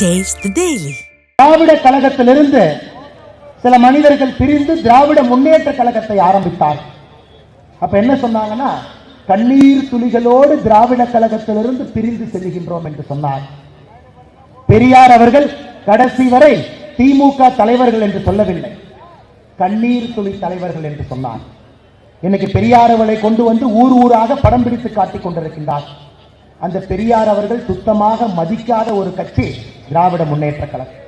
திராவிட கழகத்திலிருந்து சில மனிதர்கள் பிரிந்து திராவிட முன்னேற்ற கழகத்தை ஆரம்பித்தார். அப்ப என்ன சொன்னாங்கன்னா கண்ணீர் துளிகளோடு திராவிட கழகத்திலிருந்து பிரிந்து செல்கின்றோம் என்று சொன்னார். பெரியார் அவர்கள் கடைசி வரை திமுக தலைவர்கள் என்று சொல்லவில்லை. கண்ணீர் துளி தலைவர்கள் என்று சொன்னார். இன்னைக்கு பெரியார் அவர்களை கொண்டு வந்து ஊர் ஊராக படம் பிடித்து காட்டிக் கொண்டிருக்கின்றார். அந்த பெரியார் அவர்கள் சுத்தமாக மதிக்காத ஒரு கட்சி திராவிட முன்னேற்ற கழகம்.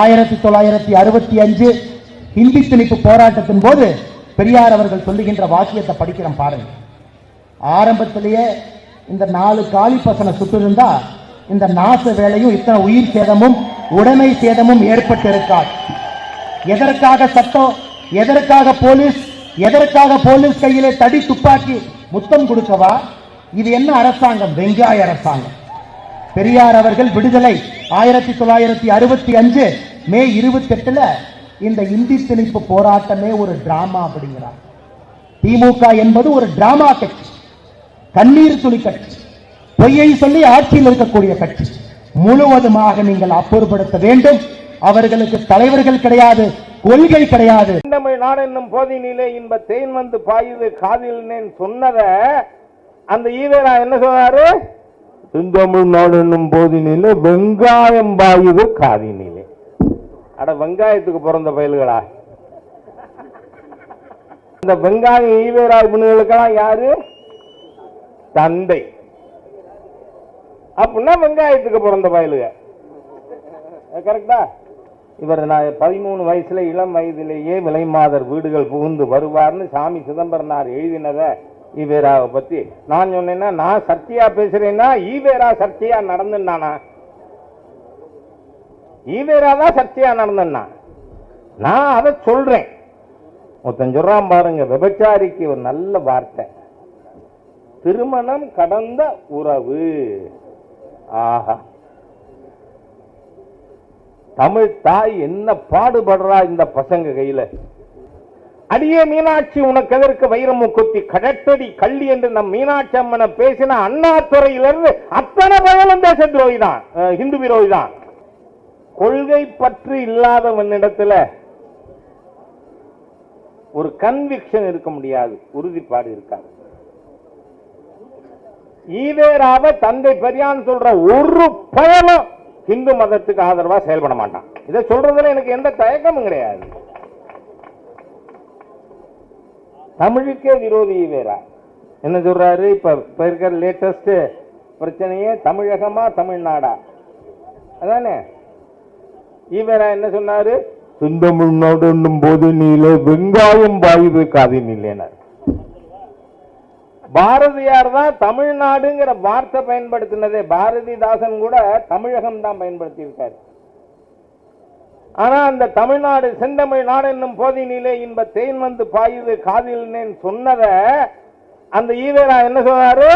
ஆயிரத்தி தொள்ளாயிரத்தி அறுபத்தி அஞ்சு ஹிந்தி திணிப்பு போராட்டத்தின் போது பெரியார் அவர்கள் சொல்லுகின்ற வாக்கியத்தை படிக்கிறோம் பாருங்க. ஆரம்பத்திலேயே இந்த நாலு காலி பசனை சுட்டிருந்தா இந்த நாச வேலையும் இத்தனை உயிர் சேதமும் உடைமை சேதமும் ஏற்பட்டிருக்காது. எதற்காக சட்டம் எதற்காக போலீஸ் எதற்காக போலீஸ் கையிலே தடி துப்பாக்கி முத்தம் கொடுக்கவா? இது என்ன அரசாங்கம்? வெங்காய அரசாங்கம். பெரியார் அவர்கள் விடுதலை. ஆயிரத்தி தொள்ளாயிரத்தி அறுபத்தி அஞ்சு மே இருபத்தி எட்டுல இந்த இந்தி திணிப்பு போராட்டமே ஒரு டிராமா அப்படிங்கிறார். திமுக என்பது ஒரு டிராமா கட்சி. கண்ணீர் துளி கட்சி. பொய்யை சொல்லி ஆட்சியில் இருக்கக்கூடிய கட்சி. முழுவதுமாக நீங்கள் அப்புறப்படுத்த வேண்டும். அவர்களுக்கு தலைவர்கள் கிடையாது கொள்கை கிடையாது. நாடு என்னும் போதினிலே இன்ப தேன் வந்து பாயுது காதில் சொன்னத அந்த ஈவேரா என்ன சொன்னாரு? செந்தமிழ்நாடு என்னும் போதினிலே வெங்காயம் பாயுது காதினிலே. அட வெங்காயத்துக்கு பிறந்த பயல்களா? இந்த வெங்காயம் ஈவேராய் இவனுங்களுக்கெல்லாம் யாரு? தந்தை. அப்படின்னா வெங்காயத்துக்கு பிறந்த பயலுக. கரெக்டா? இவர் நான் பதிமூணு வயசுல இளம் வயதிலேயே விலைமாதர் வீடுகள் புகுந்து வருவார்னு சாமி சிதம்பரனார் எழுதினதை ஈவேராவை பத்தி. நான் சொன்னேன்னா நான் சர்ச்சையா பேசுறேன்னா ஈவேரா சர்ச்சையா நடந்துன்னானா ஈவேரா தான் சர்ச்சையா நடந்தா நான் அதை சொல்றேன். ஒருத்தன் சொல்கிறான் பாருங்க விபச்சாரிக்கு ஒரு நல்ல வார்த்தை. திருமணம் கடந்த உறவு. ஆஹா. தமிழ் தாய் என்ன பாடுபடுறா இந்த பசங்க கையில? அடியே மீனாட்சி உனக்கு எதற்கு வைரமு குத்தி கடட்டடி கள்ளி என்று நம் மீனாட்சி அம்மனை பேசின அண்ணாதுறையிலிருந்து அத்தனை பயலும் தேச துரோகி தான் ஹிந்து விரோதி தான் கொள்கை பற்று இல்லாதவனிடத்துல ஒரு கன்விக்ஷன் இருக்க முடியாது உறுதிப்பாடு இருக்காது. ஈவேராவ தந்தை பெரியான்னு சொல்ற ஒரு பயனும் இந்து மதத்துக்கு ஆதரவா செயல்பட மாட்டான். இதை சொல்றதுல எனக்கு எந்த தயக்கமும் கிடையாது. தமிழுக்கே விரோதி ஈவேரா என்ன சொல்றாரு? இப்ப இப்ப இருக்கிற லேட்டஸ்ட் பிரச்சனையே தமிழகமா தமிழ்நாடா? அதானே? ஈவேரா என்ன சொன்னாரு? செந்தமிழ்நாடு என்னும் போது நீல வெங்காயம் பாயுது காதில் இல்லைனார் பாரதியார் தான் தமிழ்நாடுங்கிற வார்த்தை பயன்படுத்தினதே. பாரதிதாசன் கூட தமிழகம் தான் பயன்படுத்தி இருக்காரு ஆனா அந்த தமிழ்நாடு செந்தமிழ் நாடு என்னும் போதினிலே இன்ப தேன் வந்து பாயுது காதில் சொன்னத அந்த ஈவேரா என்ன சொன்னாரு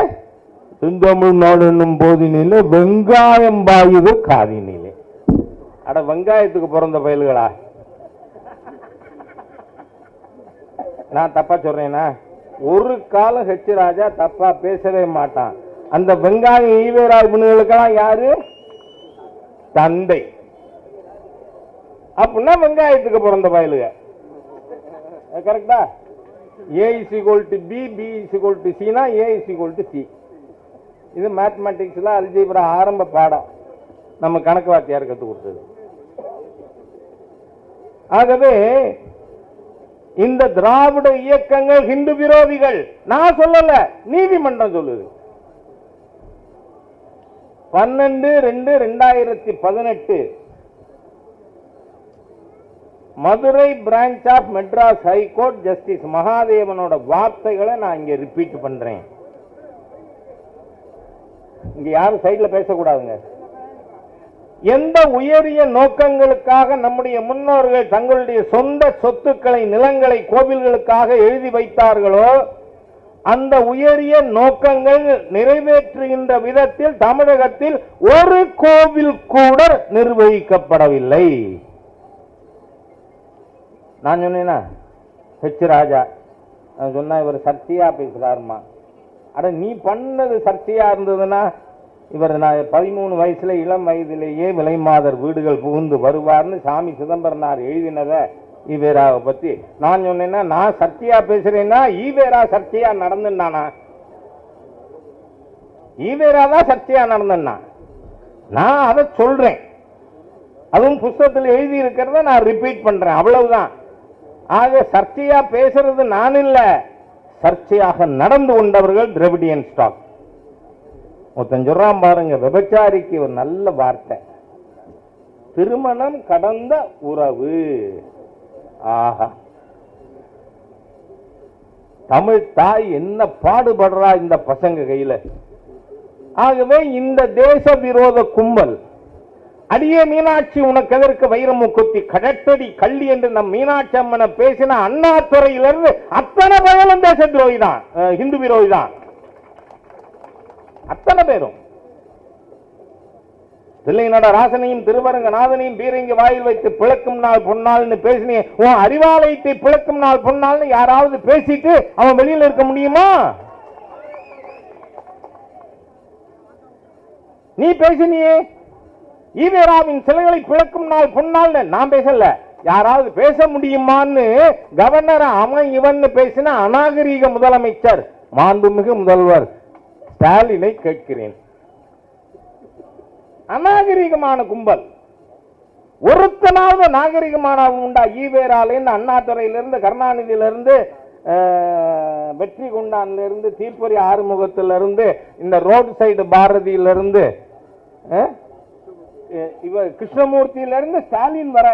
செந்தமிழ் நாடு என்னும் போதினிலே வெங்காயம் பாயுது காதினிலே. அட வெங்காயத்துக்கு பிறந்த பயல்களா? நான் தப்பா சொல்றேனா? ஒரு காலம் ஹெச் ராஜா தப்பா பேசவே மாட்டான். அந்த வெங்காயம் ஈவேரா இவனுங்களுக்கெல்லாம் யாரு? தந்தை. அப்படின்னா வெங்காயத்துக்கு பிறந்த பயலுக. கரெக்டா A is equal to B B is equal to சினா A is equal to C இது மேத்தமெட்டிக்ஸ்ல அல்ஜிப்ரா ஆரம்ப பாடம். நம்ம கணக்கு வாத்தியார் கற்றுக் கொடுத்தது. ஆகவே இந்த திராவிட இயக்கங்கள் ஹிந்து விரோதிகள். நான் சொல்லல நீதிமன்றம் சொல்லுது. பன்னெண்டு ரெண்டு ரெண்டாயிரத்தி பதினெட்டு Madurai branch of Madras high court justice மகாதேவனோட வார்த்தைகளை நான் இங்கே ரிப்பீட் பண்றேன். இங்க யாரும் சைட்ல பேசக்கூடாதுங்க. எந்த உயரிய நோக்கங்களுக்காக நம்முடைய முன்னோர்கள் தங்களுடைய சொந்த சொத்துக்களை நிலங்களை கோவில்களுக்காக எழுதி வைத்தார்களோ அந்த உயரிய நோக்கங்கள் நிறைவேற்றுகின்ற விதத்தில் தமிழகத்தில் ஒரு கோவில் கூட நிர்வகிக்கப்படவில்லை. நான் சொன்னேன்னா ஹெச் ராஜா. நான் சொன்னால் இவர் சர்ச்சையாக பேசுகிறாருமா அட நீ பண்ணது சர்ச்சையாக இருந்ததுன்னா இவர் நான் பதிமூணு வயசில் இளம் வயதிலேயே விலைமாதர் வீடுகள் புகுந்து வருவார்னு சாமி சிதம்பரனார் எழுதினதை ஈவேராவை பற்றி நான் சொன்னேன்னா நான் சர்ச்சையாக பேசுகிறேன்னா ஈவேரா சர்ச்சையாக நடந்துட்டானா? ஈவேரா தான் சர்ச்சையாக நடந்தேன்னா நான் அதை சொல்கிறேன் அதுவும் புஸ்தகத்தில் எழுதி இருக்கிறத நான் ரிப்பீட் பண்ணுறேன் அவ்வளவுதான். ஆக சர்ச்சையா பேசுறது நான் இல்ல. சர்ச்சையாக நடந்து கொண்டவர்கள் திரவிடியன் ஸ்டாக். ஒருத்தன் சொல்றான் பாருங்க விபச்சாரிக்கு ஒரு நல்ல வார்த்தை. திருமணம் கடந்த உறவு. ஆஹா. தமிழ் தாய் என்ன பாடுபடுறா இந்த பசங்க கையில? ஆகவே இந்த தேச விரோத கும்பல் அடியே மீனாட்சி உனக்கு எதற்கு வைரமு குத்தி கடட்டடி கள்ளி என்று நம் மீனாட்சி அம்மனை பேசின அண்ணாதுறையிலிருந்து அத்தனை பேரும் தேச துரோகி தான் அஹ், இந்து விரோதி தான் அத்தனை பேரும். தில்லையினோட ராசனையும் திருவரங்கநாதனையும் பீரங்கி வாயில் வைத்து பிளக்கும் நாள் பொன்னாள்னு பேசினே உன் அறிவாலயத்தை பிளக்கும் நாள் பொன்னாள்னு யாராவது பேசிட்டு அவன் வெளியில இருக்க முடியுமா? நீ பேசினியே. ஈவேராவின் சிலைகளை பிளக்கும் நாள் பொன்னால் நான் பேசல. யாராவது பேச முடியுமான்னு கவர்னர் அவன் இவன் பேசின அநாகரீக முதலமைச்சர் மாண்புமிகு முதல்வர் ஸ்டாலினை கேட்கிறேன். அநாகரிகமான கும்பல். ஒருத்தனாவது நாகரிகமான உண்டா ஈவேராலேருந்து அண்ணாதுறையிலிருந்து கருணாநிதியிலிருந்து வெற்றி குண்டான்லேருந்து தீப்பொறி ஆறுமுகத்திலிருந்து இந்த ரோடு சைடு பாரதியிலிருந்து இவர் கிருஷ்ணமூர்த்தியிலிருந்து ஸ்டாலின் வர.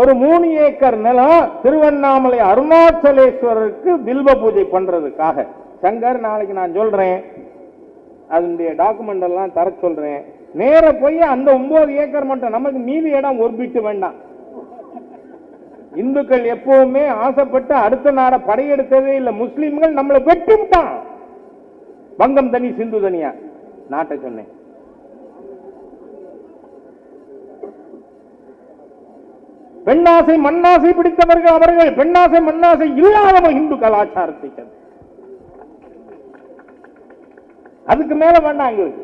ஒரு மூணு ஏக்கர் நிலம் திருவண்ணாமலை அருணாச்சலேஸ்வரருக்கு பில்வ பூஜை பண்றதுக்காக. சங்கர் நாளைக்கு நான் சொல்றேன். அதனுடைய டாக்குமெண்ட் எல்லாம் தர சொல்றேன். நேர போய் அந்த ஒன்பது ஏக்கர் மட்டும் நமக்கு மீதி இடம் ஒரு பிட்டு வேண்டாம். இந்துக்கள் எப்பவுமே ஆசைப்பட்டு அடுத்த நாட படையெடுத்ததே இல்ல. முஸ்லிம்கள் நம்மளை வெட்டி விட்டான் வங்கம் தனி சிந்து தனியா. நாட்டை சொன்னேன். பெண்ணாசை மண்ணாசை பிடித்தவர்கள் அவர்கள் பெண்ணாசை மண்ணாசை இல்லாதவ இந்து கலாச்சாரத்தை அதுக்கு மேல வேண்டாம் எங்களுக்கு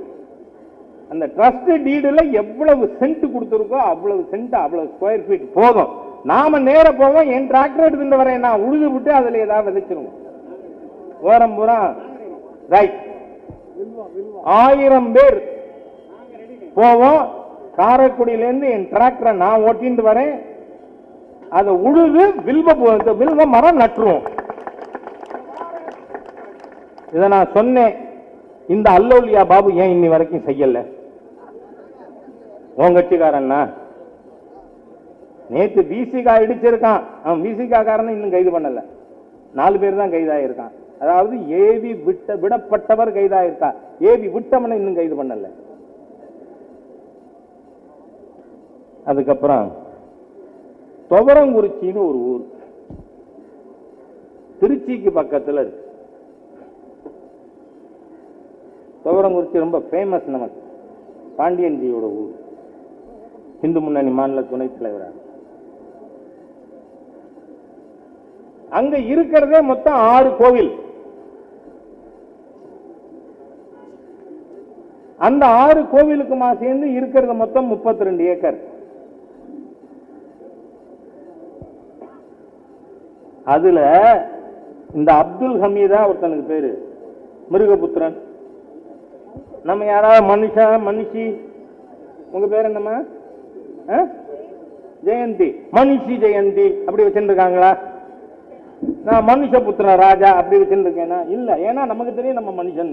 அந்த ட்ரஸ்ட் டீடுல எவ்வளவு சென்ட் கொடுத்துருக்கோ அவ்வளவு சென்ட் அவ்வளவு ஸ்கொயர் ஃபீட் போதும். நாம நேர போவோம் என் டிராக்டர் எடுத்துட்டு வரேன் நான் உழுது விட்டு அதுல ஏதாவது விதைச்சிருவோம். ஓரம் பூரா ரைட் ஆயிரம் பேர். போவோம். காரைக்குடியிலேருந்து என் டிராக்டரை நான் ஓட்டிட்டு வரேன். அதை உழுது வில்வ வில்வ மரம் நட்டுருவோம். இதை நான் சொன்னேன். இந்த அல்லோலியா பாபு ஏன் இன்னி வரைக்கும் செய்யல? உன் கட்சிக்காரன்னா? நேத்து பிசிகா இடிச்சிருக்கான் அவன் பிசிகா காரனை இன்னும் கைது பண்ணல. நாலு பேர் தான் கைதாயிருக்கான். அதாவது ஏவி விட்ட விடப்பட்டவர் கைதாயிருக்கா ஏவி விட்டவனை இன்னும் கைது பண்ணல. அதுக்கப்புறம் துவரங்குறிச்சின்னு ஒரு ஊர். திருச்சிக்கு பக்கத்துல இருக்கு. துவரங்குறிச்சி ரொம்ப ஃபேமஸ் நமக்கு பாண்டியன்ஜியோட ஊர். இந்து முன்னணி மாநில துணைத் தலைவராக. அங்க இருக்கிறதே மொத்தம் ஆறு கோவில். அந்த ஆறு கோவிலுக்குமா சேர்ந்து இருக்கிறது மொத்தம் 32 ஏக்கர். அதுல இந்த அப்துல் ஹமீதா ஒருத்தனுக்கு பேரு மிருகபுத்திரன். நம்ம யாராவது மனுஷா மனுஷி? உங்க பேர் என்னம்மா? ஜெயந்தி. மனுஷி ஜெயந்தி. அப்படி வச்சிருக்காங்களா நான் மனுஷபுத்திர ராஜா அப்படி வச்சிருக்கேனா இல்ல. ஏன்னா நமக்கு தெரியும் நம்ம மனுஷன்.